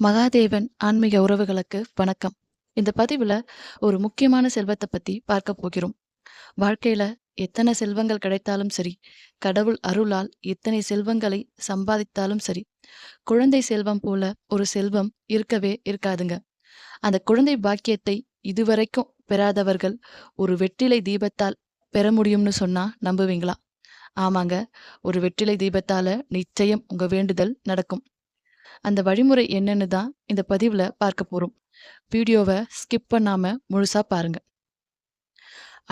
மகாதேவன் ஆன்மீக உறவுகளுக்கு வணக்கம். இந்த பதிவுல ஒரு முக்கியமான செல்வத்தை பத்தி பார்க்க போகிறோம். வாழ்க்கையில எத்தனை செல்வங்கள் கிடைத்தாலும் சரி கடவுள் அருளால் எத்தனை செல்வங்களை சம்பாதித்தாலும் சரி குழந்தை செல்வம் போல ஒரு செல்வம் இருக்கவே இருக்காதுங்க. அந்த குழந்தை பாக்கியத்தை இதுவரைக்கும் பெறாதவர்கள் ஒரு வெற்றிலை தீபத்தால் பெற முடியும்னு சொன்னா நம்புவீங்களா? ஆமாங்க ஒரு வெற்றிலை தீபத்தால நிச்சயம் உங்க வேண்டுதல் நடக்கும். அந்த வழிமுறை என்னன்னு தான் இந்த பதிவில் பார்க்க போகிறோம் வீடியோவை ஸ்கிப் பண்ணாமல் முழுசாக பாருங்க.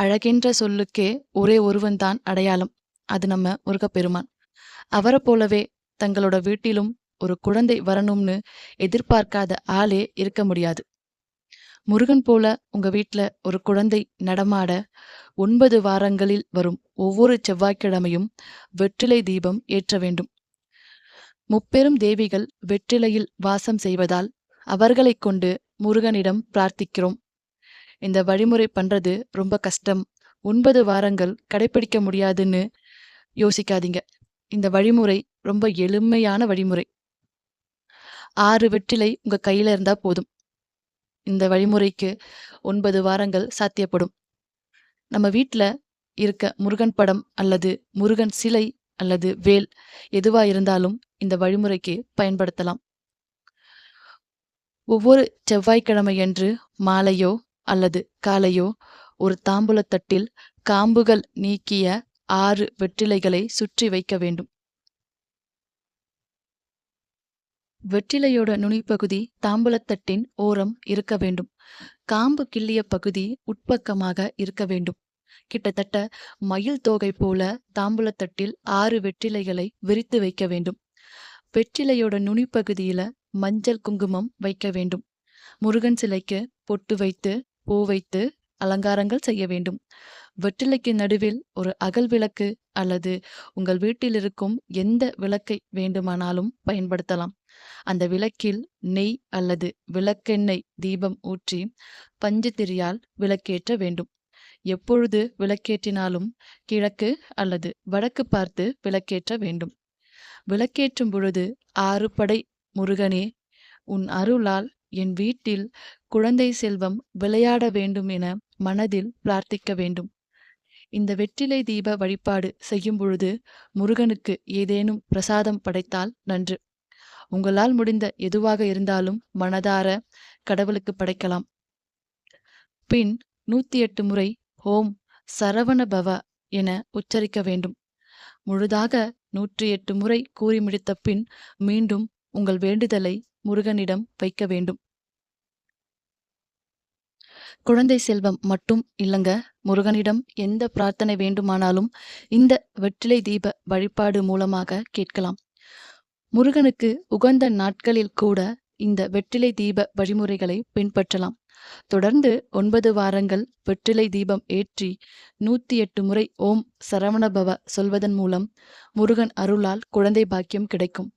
அழகென்ற சொல்லுக்கே ஒரே ஒருவன் தான் அடையாளம். அது நம்ம முருகப்பெருமான். அவரை போலவே தங்களோட வீட்டிலும் ஒரு குழந்தை வரணும்னு எதிர்பார்க்காத ஆளே இருக்க முடியாது. முருகன் போல உங்க வீட்டில் ஒரு குழந்தை நடமாட ஒன்பது வாரங்களில் வரும் ஒவ்வொரு செவ்வாய்க்கிழமையும் வெற்றிலை தீபம் ஏற்ற வேண்டும். முப்பெரும் தேவிகள் வெற்றிலையில் வாசம் செய்வதால் அவர்களைக் கொண்டு முருகனிடம் பிரார்த்திக்கிறோம். இந்த வழிமுறை பண்றது ரொம்ப கஷ்டம். ஒன்பது வாரங்கள் கடைபிடிக்க முடியாதுன்னு யோசிக்காதீங்க. இந்த வழிமுறை ரொம்ப எளிமையான வழிமுறை. ஆறு வெற்றிலை உங்க கையில இருந்தா போதும். இந்த வழிமுறைக்கு ஒன்பது வாரங்கள் சாத்தியப்படும். நம்ம வீட்டில் இருக்க முருகன் படம் அல்லது முருகன் சிலை அல்லது வேல் எதுவா இருந்தாலும் இந்த வழிமுறைக்கு பயன்படுத்தலாம். ஒவ்வொரு செவ்வாய்க்கிழமையன்று மாலையோ அல்லது காலையோ ஒரு தாம்பூலத்தட்டில் காம்புகள் நீக்கிய ஆறு வெற்றிலைகளை சுற்றி வைக்க வேண்டும். வெற்றிலையோட நுனிப்பகுதி தாம்பூலத்தட்டின் ஓரம் இருக்க வேண்டும். காம்பு கிள்ளிய பகுதி உட்பக்கமாக இருக்க வேண்டும். கிட்டத்தட்ட மயில் தோகை போல தாம்பூலத்தட்டில் ஆறு வெற்றிலைகளை விரித்து வைக்க வேண்டும். வெற்றிலையோட நுனிப்பகுதியில மஞ்சள் குங்குமம் வைக்க வேண்டும். முருகன் சிலைக்கு பொட்டு வைத்து பூ வைத்து அலங்காரங்கள் செய்ய வேண்டும். வெற்றிலைக்கு நடுவில் ஒரு அகல் விளக்கு அல்லது உங்கள் வீட்டில் இருக்கும் எந்த விளக்கை வேண்டுமானாலும் பயன்படுத்தலாம். அந்த விளக்கில் நெய் அல்லது விளக்கெண்ணெய் தீபம் ஊற்றி பஞ்சு திரியால் விளக்கேற்ற வேண்டும். எப்பொழுது விளக்கேற்றினாலும் கிழக்கு அல்லது வடக்கு பார்த்து விளக்கேற்ற வேண்டும். விளக்கேற்றும் பொழுது ஆறு படை முருகனே உன் அருளால் என் வீட்டில் குழந்தை செல்வம் விளையாட வேண்டும் என மனதில் பிரார்த்திக்க வேண்டும். இந்த வெற்றிலை தீப வழிபாடு செய்யும் பொழுது முருகனுக்கு ஏதேனும் பிரசாதம் படைத்தால் நன்று. உங்களால் முடிந்த எதுவாக இருந்தாலும் மனதார கடவுளுக்கு படைக்கலாம். பின் நூத்தி எட்டு முறை ஓம் சரவண பவ என உச்சரிக்க வேண்டும். முழுதாக நூற்றி எட்டு முறை கூறி முடித்த பின் மீண்டும் உங்கள் வேண்டுதலை முருகனிடம் வைக்க வேண்டும். குழந்தை செல்வம் மட்டும் இல்லங்க முருகனிடம் எந்த பிரார்த்தனை வேண்டுமானாலும் இந்த வெற்றிலை தீப வழிபாடு மூலமாக கேட்கலாம். முருகனுக்கு உகந்த நாட்களில் கூட இந்த வெற்றிலை தீப வழிமுறைகளை பின்பற்றலாம். தொடர்ந்து ஒன்பது வாரங்கள் வெற்றிலை தீபம் ஏற்றி நூத்தி எட்டு முறை ஓம் சரவணபவ சொல்வதன் மூலம் முருகன் அருளால் குழந்தை பாக்கியம் கிடைக்கும்.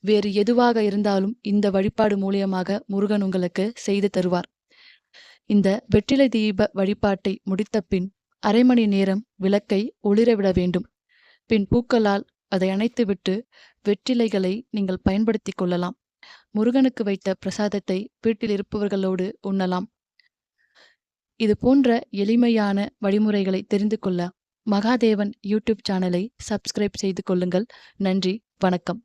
வேறு எதுவாக இருந்தாலும் இந்த வழிபாடு மூலியமாக முருகன் உங்களுக்கு செய்து தருவார். இந்த வெற்றிலை தீப வழிபாட்டை முடித்த பின் அரை மணி நேரம் விளக்கை ஒளிரவிட வேண்டும். பின் பூக்களால் அதை அணைத்துவிட்டு வெற்றிலைகளை நீங்கள் பயன்படுத்திக் கொள்ளலாம். முருகனுக்கு வைத்த பிரசாதத்தை வீட்டில் இருப்பவர்களோடு உண்ணலாம். இது போன்ற எளிமையான வழிமுறைகளை தெரிந்து கொள்ள மகாதேவன் யூடியூப் சேனலை சப்ஸ்கிரைப் செய்து கொள்ளுங்கள். நன்றி வணக்கம்.